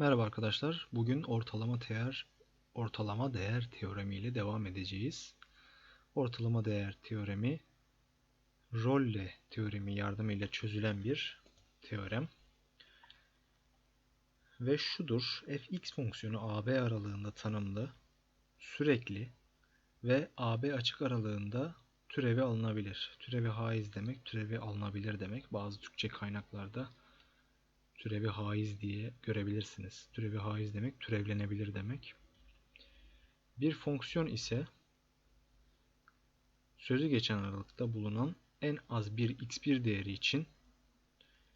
Merhaba arkadaşlar. Bugün ortalama değer ortalama değer teoremi ile devam edeceğiz. Ortalama değer teoremi Rolle teoremi yardımıyla çözülen bir teorem. Ve şudur. fx fonksiyonu AB aralığında tanımlı, sürekli ve AB açık aralığında türevi alınabilir. Türevi haiz demek, türevi alınabilir demek. Bazı Türkçe kaynaklarda türevi haiz diye görebilirsiniz. Türevi haiz demek türevlenebilir demek. Bir fonksiyon ise sözü geçen aralıkta bulunan en az bir x1 değeri için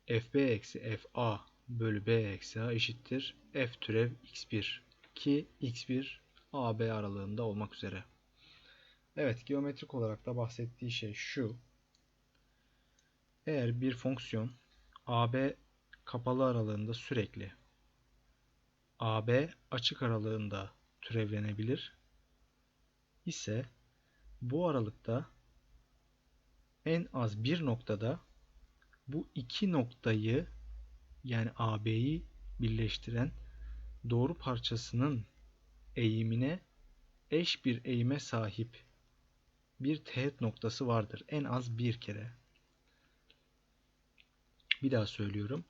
fb eksi fa bölü b eksi a eşittir f türev x1 ki x1 ab aralığında olmak üzere. Evet geometrik olarak da bahsettiği şey şu. Eğer bir fonksiyon ab kapalı aralığında sürekli AB açık aralığında türevlenebilir ise bu aralıkta en az bir noktada bu iki noktayı yani AB'yi birleştiren doğru parçasının eğimine eş bir eğime sahip bir teğet noktası vardır. En az bir kere. Bir daha söylüyorum.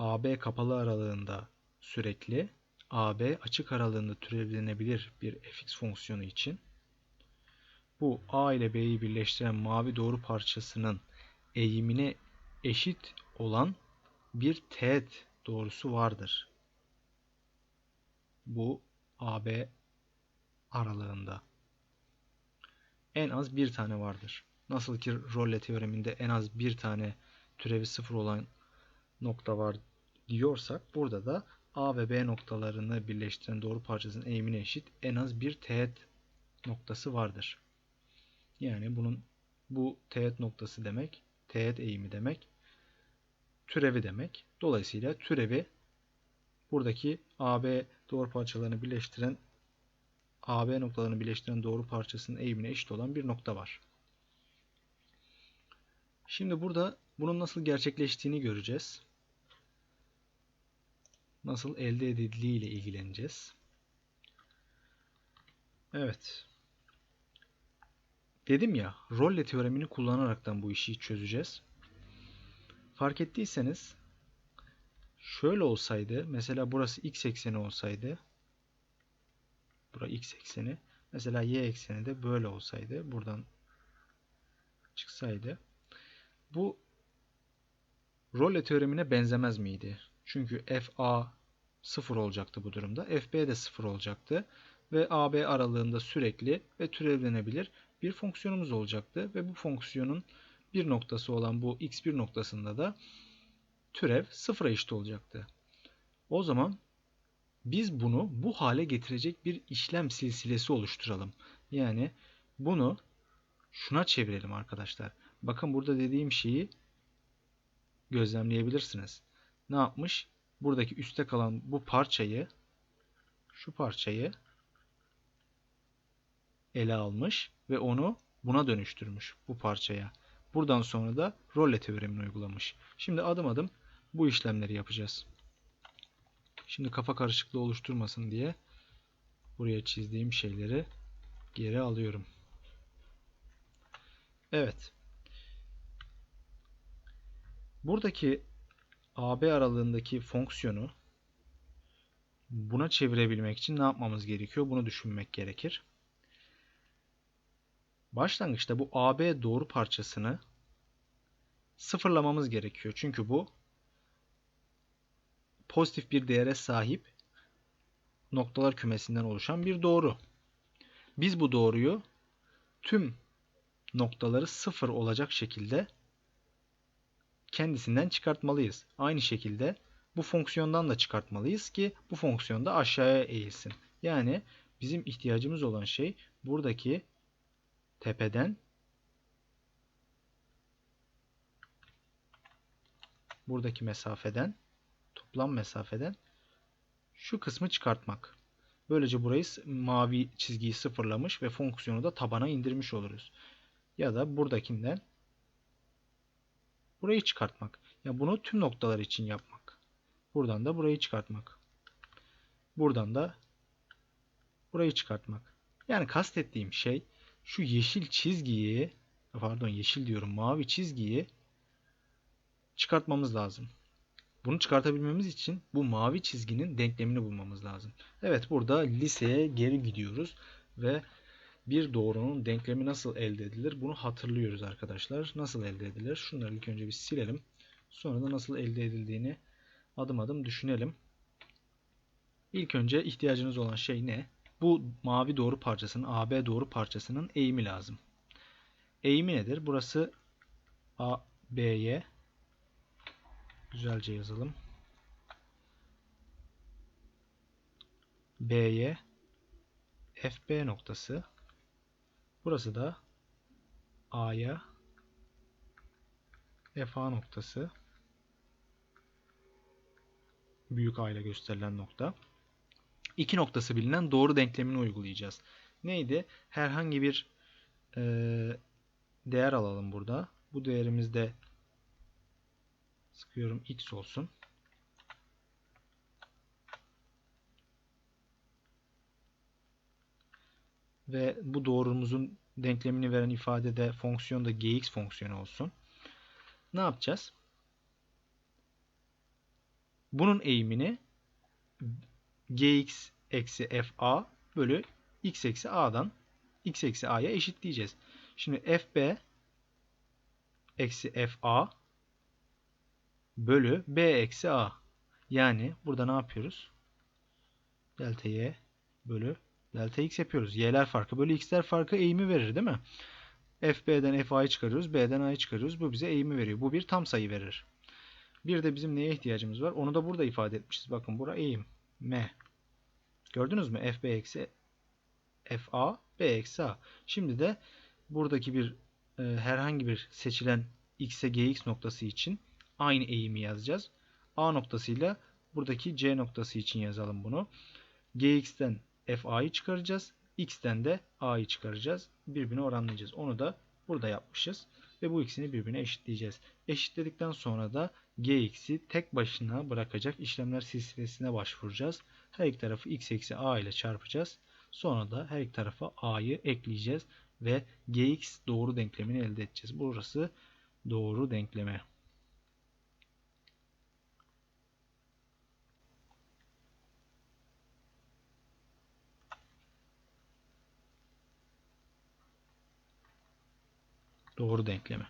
AB kapalı aralığında sürekli, AB açık aralığında türevlenebilir bir fx fonksiyonu için bu A ile B'yi birleştiren mavi doğru parçasının eğimine eşit olan bir teğet doğrusu vardır. Bu AB aralığında. En az bir tane vardır. Nasıl ki Rolle teoreminde en az bir tane türevi sıfır olan nokta var diyorsak burada da A ve B noktalarını birleştiren doğru parçasının eğimine eşit en az bir teğet noktası vardır. Yani bunun bu teğet noktası demek, teğet eğimi demek, türevi demek. Dolayısıyla türevi buradaki AB doğru parçalarını birleştiren AB noktalarını birleştiren doğru parçasının eğimine eşit olan bir nokta var. Şimdi burada bunun nasıl gerçekleştiğini göreceğiz nasıl elde edildiği ile ilgileneceğiz. Evet. Dedim ya, rolle teoremini kullanaraktan bu işi çözeceğiz. Fark ettiyseniz şöyle olsaydı, mesela burası x ekseni olsaydı, bura x ekseni, mesela y ekseni de böyle olsaydı, buradan çıksaydı, bu rolle teoremine benzemez miydi? Çünkü FA 0 olacaktı bu durumda. FB de 0 olacaktı. Ve AB aralığında sürekli ve türevlenebilir bir fonksiyonumuz olacaktı. Ve bu fonksiyonun bir noktası olan bu x1 noktasında da türev 0'a eşit olacaktı. O zaman biz bunu bu hale getirecek bir işlem silsilesi oluşturalım. Yani bunu şuna çevirelim arkadaşlar. Bakın burada dediğim şeyi gözlemleyebilirsiniz ne yapmış? Buradaki üstte kalan bu parçayı şu parçayı ele almış ve onu buna dönüştürmüş bu parçaya. Buradan sonra da rolle teoremini uygulamış. Şimdi adım adım bu işlemleri yapacağız. Şimdi kafa karışıklığı oluşturmasın diye buraya çizdiğim şeyleri geri alıyorum. Evet. Buradaki AB aralığındaki fonksiyonu buna çevirebilmek için ne yapmamız gerekiyor? Bunu düşünmek gerekir. Başlangıçta bu AB doğru parçasını sıfırlamamız gerekiyor. Çünkü bu pozitif bir değere sahip noktalar kümesinden oluşan bir doğru. Biz bu doğruyu tüm noktaları sıfır olacak şekilde kendisinden çıkartmalıyız. Aynı şekilde bu fonksiyondan da çıkartmalıyız ki bu fonksiyon da aşağıya eğilsin. Yani bizim ihtiyacımız olan şey buradaki tepeden buradaki mesafeden toplam mesafeden şu kısmı çıkartmak. Böylece burayı mavi çizgiyi sıfırlamış ve fonksiyonu da tabana indirmiş oluruz. Ya da buradakinden Burayı çıkartmak. Ya bunu tüm noktalar için yapmak. Buradan da burayı çıkartmak. Buradan da burayı çıkartmak. Yani kastettiğim şey şu yeşil çizgiyi pardon yeşil diyorum mavi çizgiyi çıkartmamız lazım. Bunu çıkartabilmemiz için bu mavi çizginin denklemini bulmamız lazım. Evet burada liseye geri gidiyoruz ve bir doğrunun denklemi nasıl elde edilir bunu hatırlıyoruz arkadaşlar. Nasıl elde edilir? Şunları ilk önce bir silelim. Sonra da nasıl elde edildiğini adım adım düşünelim. İlk önce ihtiyacınız olan şey ne? Bu mavi doğru parçasının AB doğru parçasının eğimi lazım. Eğimi nedir? Burası AB'ye güzelce yazalım. B'ye FB noktası. Burası da A'ya FA noktası. Büyük A ile gösterilen nokta. İki noktası bilinen doğru denklemini uygulayacağız. Neydi? Herhangi bir e, değer alalım burada. Bu değerimiz de sıkıyorum x olsun. Ve bu doğrumuzun denklemini veren ifadede fonksiyon da gx fonksiyonu olsun. Ne yapacağız? Bunun eğimini gx eksi fa bölü x eksi a'dan x eksi a'ya eşitleyeceğiz. Şimdi fb eksi fa bölü b eksi a. Yani burada ne yapıyoruz? Delta y bölü delta x yapıyoruz. Y'ler farkı bölü x'ler farkı eğimi verir değil mi? fb'den fa'yı çıkarıyoruz. b'den a'yı çıkarıyoruz. Bu bize eğimi veriyor. Bu bir tam sayı verir. Bir de bizim neye ihtiyacımız var? Onu da burada ifade etmişiz. Bakın bura eğim. M. Gördünüz mü? fb eksi fa b eksi a. Şimdi de buradaki bir e, herhangi bir seçilen x'e gx noktası için aynı eğimi yazacağız. A noktasıyla buradaki C noktası için yazalım bunu. Gx'ten FA'yı çıkaracağız. X'ten de A'yı çıkaracağız. Birbirine oranlayacağız. Onu da burada yapmışız. Ve bu ikisini birbirine eşitleyeceğiz. Eşitledikten sonra da Gx'i tek başına bırakacak işlemler silsilesine başvuracağız. Her iki tarafı x eksi a ile çarpacağız. Sonra da her iki tarafa a'yı ekleyeceğiz. Ve gx doğru denklemini elde edeceğiz. Burası doğru denkleme. Doğru denkleme.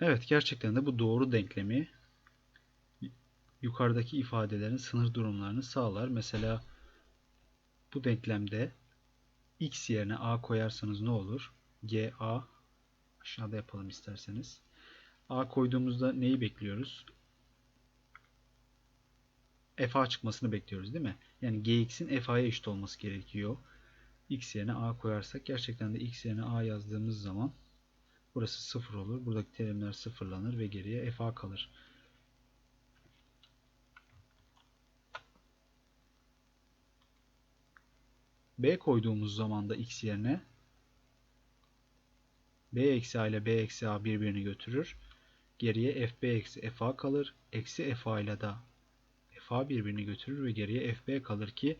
Evet gerçekten de bu doğru denklemi yukarıdaki ifadelerin sınır durumlarını sağlar. Mesela bu denklemde x yerine a koyarsanız ne olur? g a aşağıda yapalım isterseniz. a koyduğumuzda neyi bekliyoruz? Fa çıkmasını bekliyoruz değil mi? Yani gx'in fa'ya eşit olması gerekiyor. x yerine a koyarsak gerçekten de x yerine a yazdığımız zaman burası 0 olur. Buradaki terimler sıfırlanır ve geriye fa kalır. b koyduğumuz zaman da x yerine b eksi a ile b eksi a birbirini götürür. Geriye fb eksi fa kalır. Eksi fa ile de fa birbirini götürür ve geriye fb kalır ki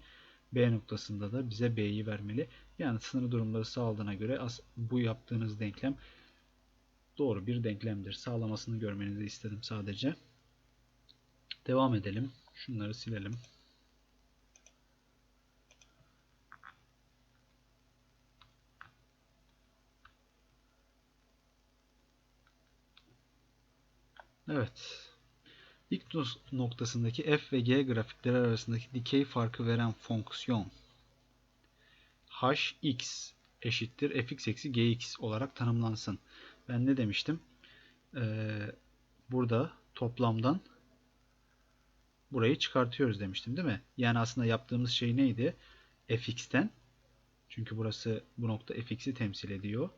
b noktasında da bize b'yi vermeli. Yani sınır durumları sağladığına göre bu yaptığınız denklem doğru bir denklemdir. Sağlamasını görmenizi istedim sadece. Devam edelim. Şunları silelim. Evet. İlk noktasındaki f ve g grafikleri arasındaki dikey farkı veren fonksiyon hx eşittir fx eksi gx olarak tanımlansın. Ben ne demiştim? Ee, burada toplamdan burayı çıkartıyoruz demiştim değil mi? Yani aslında yaptığımız şey neydi? fx'ten çünkü burası bu nokta fx'i temsil ediyor.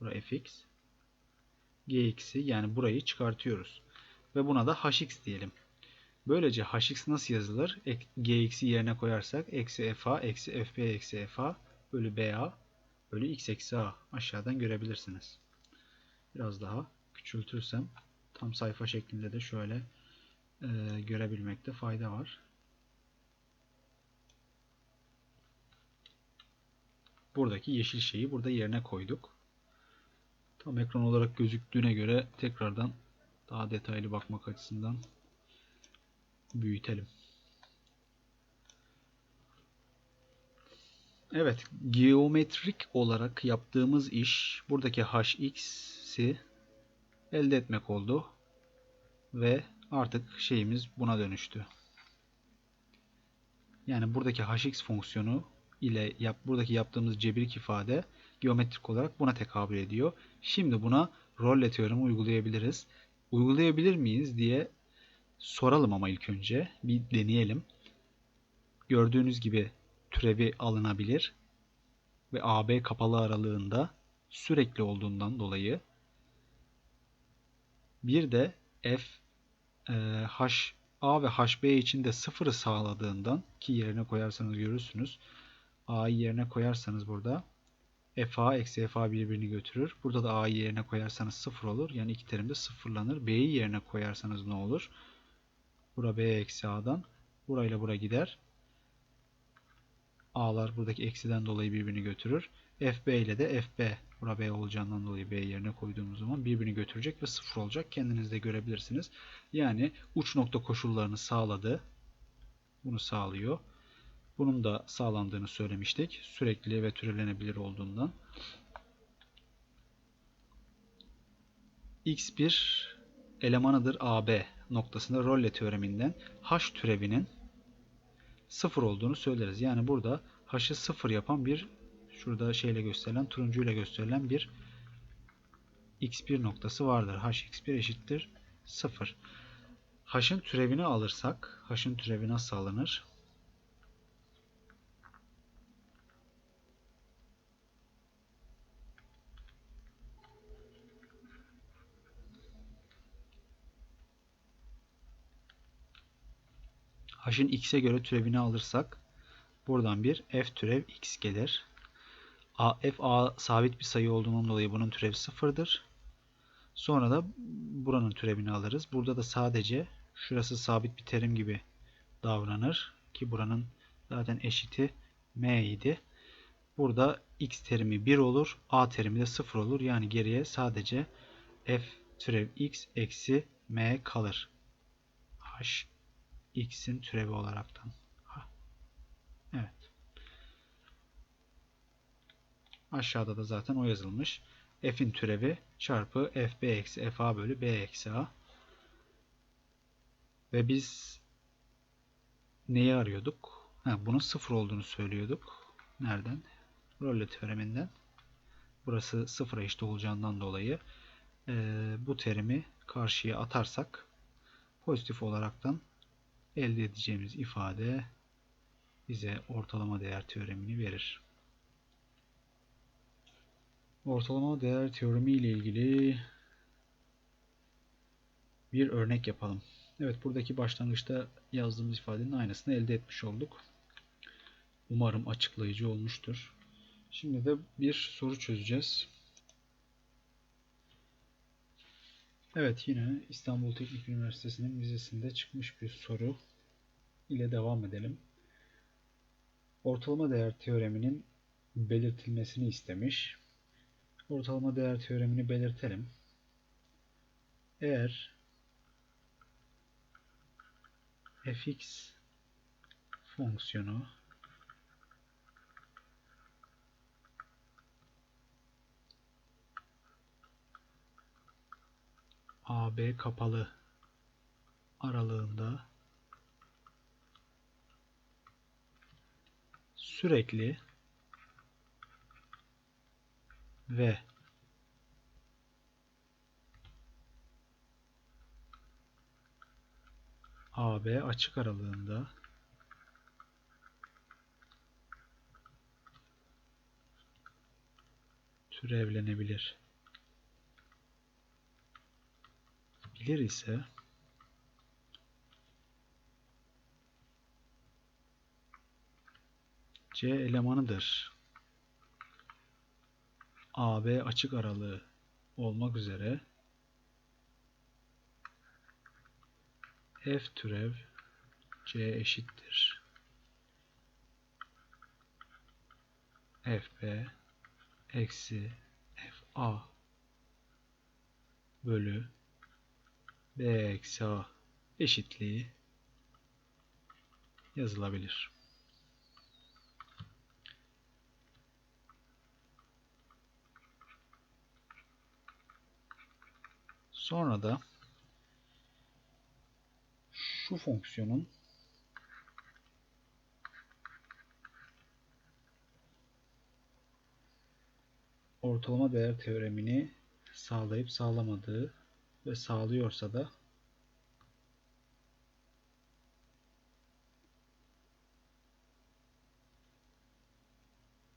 Bura fx gx'i yani burayı çıkartıyoruz. Ve buna da hx diyelim. Böylece hx nasıl yazılır? gx'i yerine koyarsak eksi fa eksi fb eksi fa bölü ba bölü x eksi a aşağıdan görebilirsiniz. biraz daha küçültürsem tam sayfa şeklinde de şöyle e, görebilmekte fayda var. Buradaki yeşil şeyi burada yerine koyduk. Tam ekran olarak gözüktüğüne göre tekrardan daha detaylı bakmak açısından büyütelim. Evet, geometrik olarak yaptığımız iş buradaki hx'i elde etmek oldu ve artık şeyimiz buna dönüştü. Yani buradaki hx fonksiyonu ile yap, buradaki yaptığımız cebirlik ifade geometrik olarak buna tekabül ediyor. Şimdi buna rolle teoremi uygulayabiliriz. Uygulayabilir miyiz diye soralım ama ilk önce bir deneyelim. Gördüğünüz gibi türevi alınabilir ve AB kapalı aralığında sürekli olduğundan dolayı bir de f e, h a ve hb için de sıfırı sağladığından ki yerine koyarsanız görürsünüz. a'yı yerine koyarsanız burada fa eksi fa birbirini götürür. Burada da a'yı yerine koyarsanız sıfır olur. Yani iki terim de sıfırlanır. b'yi yerine koyarsanız ne olur? Bura b eksi a'dan. Burayla bura gider. A'lar buradaki eksiden dolayı birbirini götürür. FB ile de FB bura B olacağından dolayı B yerine koyduğumuz zaman birbirini götürecek ve sıfır olacak. Kendiniz de görebilirsiniz. Yani uç nokta koşullarını sağladı. Bunu sağlıyor. Bunun da sağlandığını söylemiştik. Sürekli ve türenebilir olduğundan. X1 elemanıdır AB noktasında Rolle teoreminden H türevinin sıfır olduğunu söyleriz. Yani burada h'ı sıfır yapan bir şurada şeyle gösterilen turuncuyla gösterilen bir x1 noktası vardır. hx1 eşittir 0. h'ın türevini alırsak h'ın türevi nasıl alınır? H'ın x'e göre türevini alırsak buradan bir f türev x gelir. A, f a sabit bir sayı olduğundan dolayı bunun türevi sıfırdır. Sonra da buranın türevini alırız. Burada da sadece şurası sabit bir terim gibi davranır. Ki buranın zaten eşiti m idi. Burada x terimi 1 olur. a terimi de 0 olur. Yani geriye sadece f türev x eksi m kalır. h x'in türevi olaraktan. Evet. Aşağıda da zaten o yazılmış. f'in türevi çarpı fb eksi fa bölü b eksi a. Ve biz neyi arıyorduk? Ha, bunun sıfır olduğunu söylüyorduk. Nereden? Rolle teoreminden. Burası sıfıra eşit olacağından dolayı e, bu terimi karşıya atarsak pozitif olaraktan elde edeceğimiz ifade bize ortalama değer teoremini verir. Ortalama değer teoremi ile ilgili bir örnek yapalım. Evet buradaki başlangıçta yazdığımız ifadenin aynısını elde etmiş olduk. Umarım açıklayıcı olmuştur. Şimdi de bir soru çözeceğiz. Evet yine İstanbul Teknik Üniversitesi'nin vizesinde çıkmış bir soru ile devam edelim. Ortalama değer teoreminin belirtilmesini istemiş. Ortalama değer teoremini belirtelim. Eğer fx fonksiyonu AB kapalı aralığında sürekli ve AB açık aralığında türevlenebilir. Bilir ise C elemanıdır. AB açık aralığı olmak üzere f türev c eşittir fb eksi fa bölü b eksi a eşitliği yazılabilir. Sonra da şu fonksiyonun ortalama değer teoremini sağlayıp sağlamadığı ve sağlıyorsa da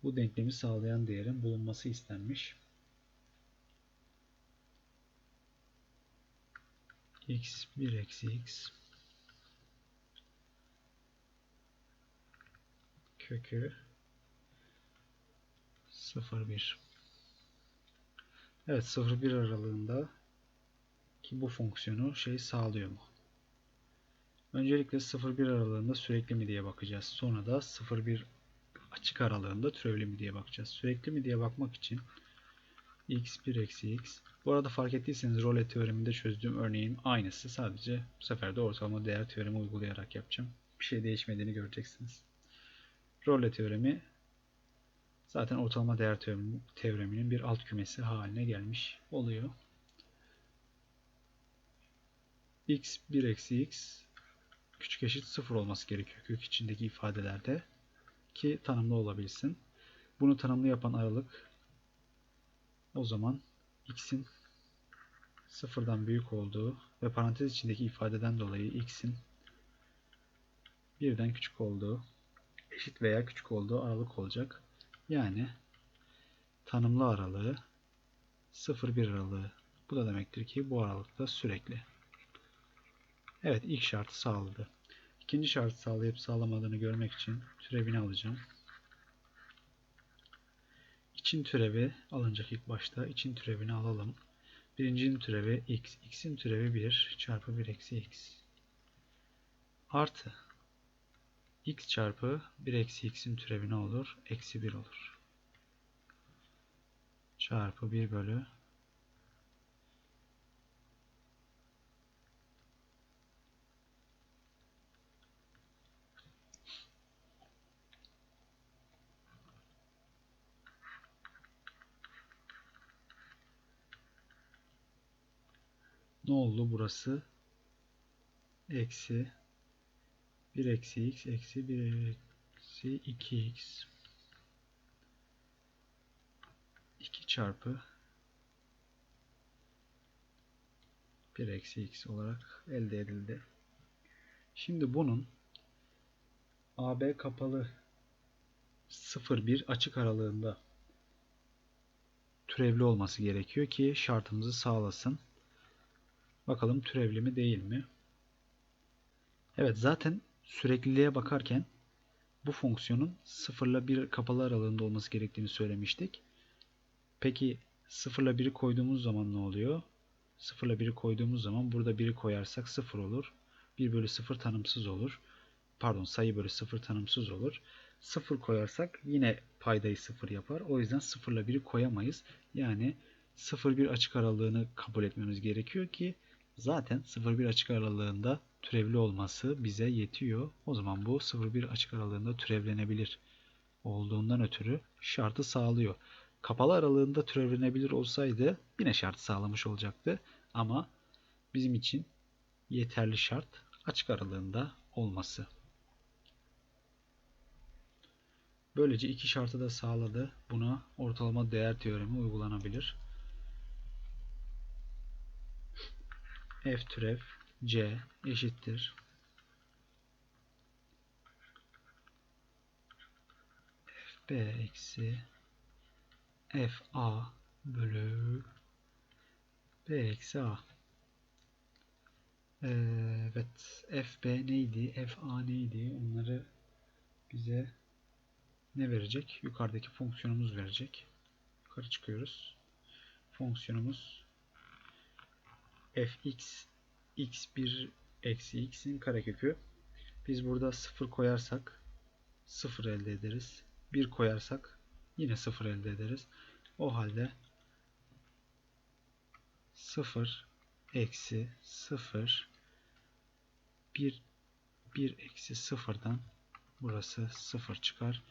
bu denklemi sağlayan değerin bulunması istenmiş. x 1 eksi x kökü 0 1 Evet 0 1 aralığında ki bu fonksiyonu şey sağlıyor mu? Öncelikle 0-1 aralığında sürekli mi diye bakacağız. Sonra da 0-1 açık aralığında türevli mi diye bakacağız. Sürekli mi diye bakmak için x1 eksi x. Bu arada fark ettiyseniz role teoreminde çözdüğüm örneğin aynısı. Sadece bu sefer de ortalama değer teoremi uygulayarak yapacağım. Bir şey değişmediğini göreceksiniz. Role teoremi zaten ortalama değer teoreminin bir alt kümesi haline gelmiş oluyor. X 1 eksi x küçük eşit 0 olması gerekiyor kök içindeki ifadelerde ki tanımlı olabilsin. Bunu tanımlı yapan aralık o zaman x'in sıfırdan büyük olduğu ve parantez içindeki ifadeden dolayı x'in birden küçük olduğu eşit veya küçük olduğu aralık olacak. Yani tanımlı aralığı 0-1 aralığı. Bu da demektir ki bu aralıkta sürekli. Evet ilk şartı sağladı. İkinci şartı sağlayıp sağlamadığını görmek için türevini alacağım. İçin türevi alınacak ilk başta. İçin türevini alalım. Birincinin türevi x. x'in türevi 1 çarpı 1 eksi x. Artı x çarpı 1 eksi x'in türevi ne olur? Eksi 1 olur. Çarpı 1 bölü ne oldu burası? Eksi 1 eksi x eksi 1 eksi 2x 2 çarpı 1 eksi x olarak elde edildi. Şimdi bunun AB kapalı 0-1 açık aralığında türevli olması gerekiyor ki şartımızı sağlasın. Bakalım türevli mi değil mi? Evet zaten sürekliliğe bakarken bu fonksiyonun 0 ile 1 kapalı aralığında olması gerektiğini söylemiştik. Peki 0 ile 1'i koyduğumuz zaman ne oluyor? 0 ile 1'i koyduğumuz zaman burada 1'i koyarsak 0 olur. 1 bölü 0 tanımsız olur. Pardon sayı bölü 0 tanımsız olur. 0 koyarsak yine paydayı 0 yapar. O yüzden 0 ile 1'i koyamayız. Yani 0-1 açık aralığını kabul etmemiz gerekiyor ki zaten 0-1 açık aralığında türevli olması bize yetiyor. O zaman bu 0-1 açık aralığında türevlenebilir olduğundan ötürü şartı sağlıyor. Kapalı aralığında türevlenebilir olsaydı yine şartı sağlamış olacaktı. Ama bizim için yeterli şart açık aralığında olması. Böylece iki şartı da sağladı. Buna ortalama değer teoremi uygulanabilir. F türev c eşittir. Fb eksi fa bölü b eksi a. Evet fb neydi fa neydi? Onları bize ne verecek? Yukarıdaki fonksiyonumuz verecek. Yukarı çıkıyoruz. Fonksiyonumuz fx x1 eksi x'in karekökü. Biz burada 0 koyarsak 0 elde ederiz. 1 koyarsak yine 0 elde ederiz. O halde 0 eksi 0 1 1 eksi 0'dan burası 0 çıkar.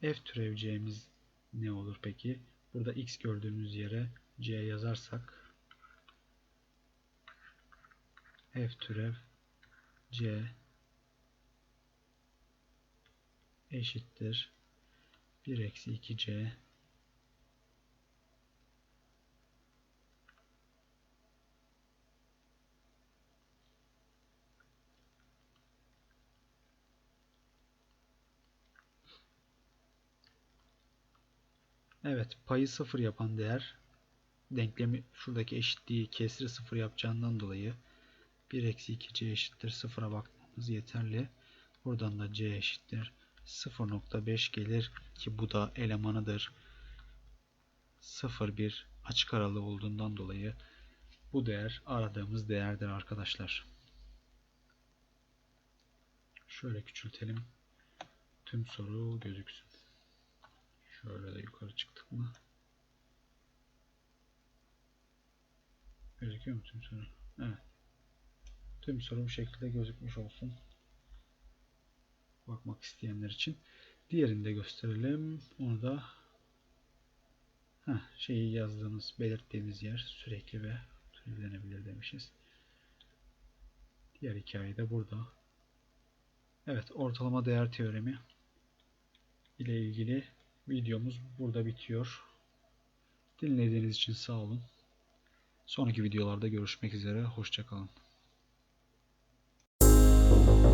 F türeveceğimiz ne olur peki? Burada x gördüğümüz yere c yazarsak f türev c eşittir. 1 eksi 2c Evet, payı sıfır yapan değer denklemi şuradaki eşitliği kesri sıfır yapacağından dolayı 1 eksi 2c eşittir sıfıra bakmamız yeterli. Buradan da c eşittir 0.5 gelir ki bu da elemanıdır. 0,1 açık aralığı olduğundan dolayı bu değer aradığımız değerdir arkadaşlar. Şöyle küçültelim. Tüm soru gözüksün. Şöyle de yukarı çıktık mı? Gözüküyor mu tüm soru? Evet. Tüm soru bu şekilde gözükmüş olsun. Bakmak isteyenler için. Diğerini de gösterelim. Onu da heh, şeyi yazdığımız, belirttiğimiz yer sürekli ve türevlenebilir demişiz. Diğer hikaye de burada. Evet, ortalama değer teoremi ile ilgili videomuz burada bitiyor. Dinlediğiniz için sağ olun. Sonraki videolarda görüşmek üzere. Hoşçakalın.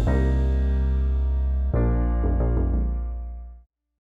you.